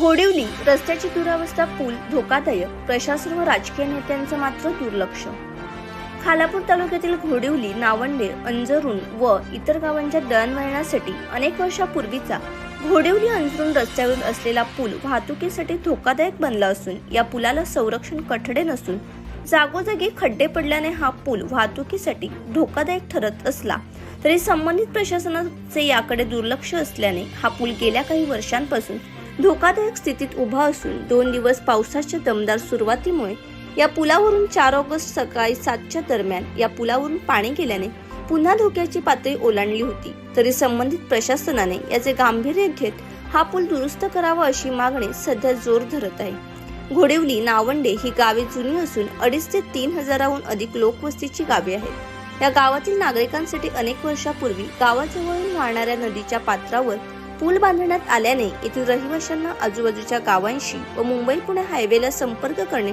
घोडिवली रस्त्याची दुरावस्था पूल धोकादायक प्रशासन व राजकीय नेत्यांचं मात्र दुर्लक्ष. खालापूर तालुक्यातील घोडिवली नावंडे अंजरुण व इतर गावांच्या दळणवळणासाठी अनेक वर्षापूर्वीचा घोडिवली अंजरून रस्त्यावर असलेला पूल वाहतुकीसाठी धोकादायक बनला असून या पुलाला संरक्षण कठडे नसून जागोजागी खड्डे पडल्याने हा पूल वाहतुकीसाठी धोकादायक ठरत असला तरी संबंधित प्रशासनाचे याकडे दुर्लक्ष असल्याने हा पूल गेल्या काही वर्षांपासून धोकादायक स्थितीत उभा असून दोन दिवस पावसाच्या दमदार सुरुवातीमुळे या पुलावरून चार ऑगस्ट सकाळी सातच्या दरम्यान या पुलावरून पाणी गेल्याने पुन्हा धोक्याची पातळी ओलांडली होती. तरी संबंधित प्रशासनाने याचे गांभीर्य घेत हा पूल दुरुस्त करावा अशी मागणी सध्या जोर धरत आहे. घोडेवली नावंडे ही गावे जुनी असून अडीच ते तीन हजाराहून अधिक लोकवस्तीची गावे आहेत. या गावातील नागरिकांसाठी अनेक वर्षापूर्वी गावाजवळून वाहणाऱ्या नदीच्या पात्रावर पूल बांधण्यात आल्याने येथील रहिवाशांना आजूबाजूच्या गावांशी व मुंबई पुणे हायवेला संपर्क करणे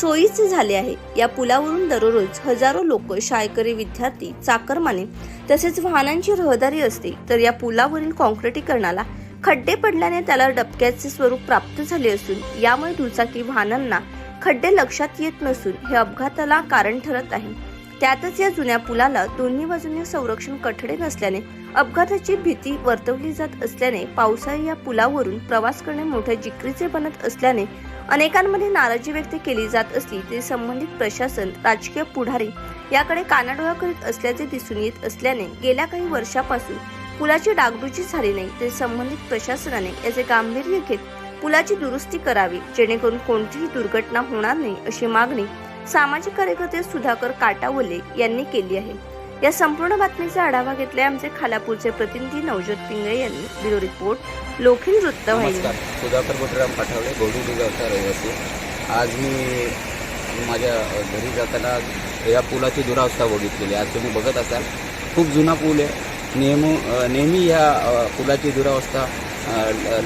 सोयीचे झाले आहे. या पुलावरून दररोज हजारो लोक शाळकरी विद्यार्थी चाकरमाने तसेच वाहनांची रहदारी असते. तर या पुलावरील कॉन्क्रिटीकरणाला खड्डे पडल्याने त्याला डबक्याचे स्वरूप प्राप्त झाले असून यामुळे दुचाकी वाहनांना खड्डे लक्षात येत नसून हे अपघाताला कारण ठरत आहे. त्यातच या जुन्या पुलाला दोन्ही बाजूने संरक्षण कठडे नसल्याने अपघाताची भीती वर्तवली जात असल्याने पावसाळी या पुलावरून प्रवास करणे मोठ्या जिकरीचे बनत असल्याने अनेकांमध्ये नाराजी व्यक्त केली जात असली तरी संबंधित प्रशासन राजकीय पुढारी याकडे कानाडोळा करीत असल्याचे दिसून येत असल्याने गेल्या काही वर्षापासून पुलाची डागडुजी झाली नाही तरी संबंधित प्रशासनाने याचे गांभीर्य घेत पुलाची दुरुस्ती करावी जेणेकरून कोणतीही दुर्घटना होणार नाही अशी मागणी सामाजिक कार्यकर्ते सुधाकर काटावले यांनी केली आहे. या संपूर्ण बातमीचा आढावा घेतलाय आमचे खालापूरचे प्रतिनिधी नवज्योत पिंगळे यांनी. ब्युरो रिपोर्ट लोखिल वृत्तवाहिनी सुधाकर बोटराम पाठवले गावचा रहिवासी. आज मी माझ्या घरी जाताना या पुलाची दुरावस्था बघितलेली. आज तुम्ही बघत असाल. खूप जुना पूल आहे. नेहमी नेहमी या पुलाची दुरावस्था अ, ल-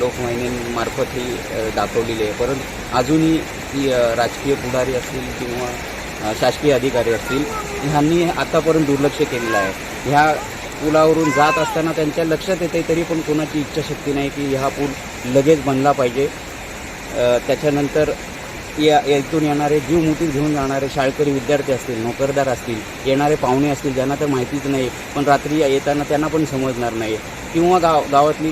ही दाखवलेली आहे. परंतु अजूनही ती राजकीय पुढारी असतील किंवा शासकीय अधिकारी असतील ह्यांनी आतापर्यंत दुर्लक्ष केलेलं आहे. ह्या पुलावरून जात असताना त्यांच्या लक्षात येते तरी पण कोणाची इच्छाशक्ती नाही की हा पूल लगेच बनला पाहिजे. त्याच्यानंतर या इथून येणारे जीव मुठीत घेऊन जाणारे शाळकरी विद्यार्थी असतील नोकरदार असतील येणारे पाहुणे असतील ज्यांना तर माहितीच नाही पण रात्री येताना त्यांना पण समजणार नाही. किंवा गाव गावातली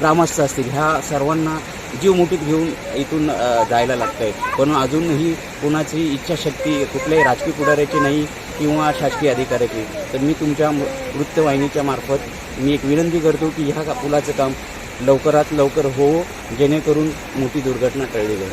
ग्रामस्थ असतील ह्या सर्वांना जीव मुठीत घेऊन इथून जायला लागतं आहे पण अजूनही कोणाची इच्छाशक्ती कुठल्याही राजकीय पुढाऱ्याची नाही किंवा शासकीय अधिकाऱ्याची तर मी तुमच्या वृत्तवाहिनीच्या मार्फत मी एक विनंती करतो की ह्या का- पुलाचं काम लवकरात लवकर हो जेणेकरून मोठी दुर्घटना टळली जाईल.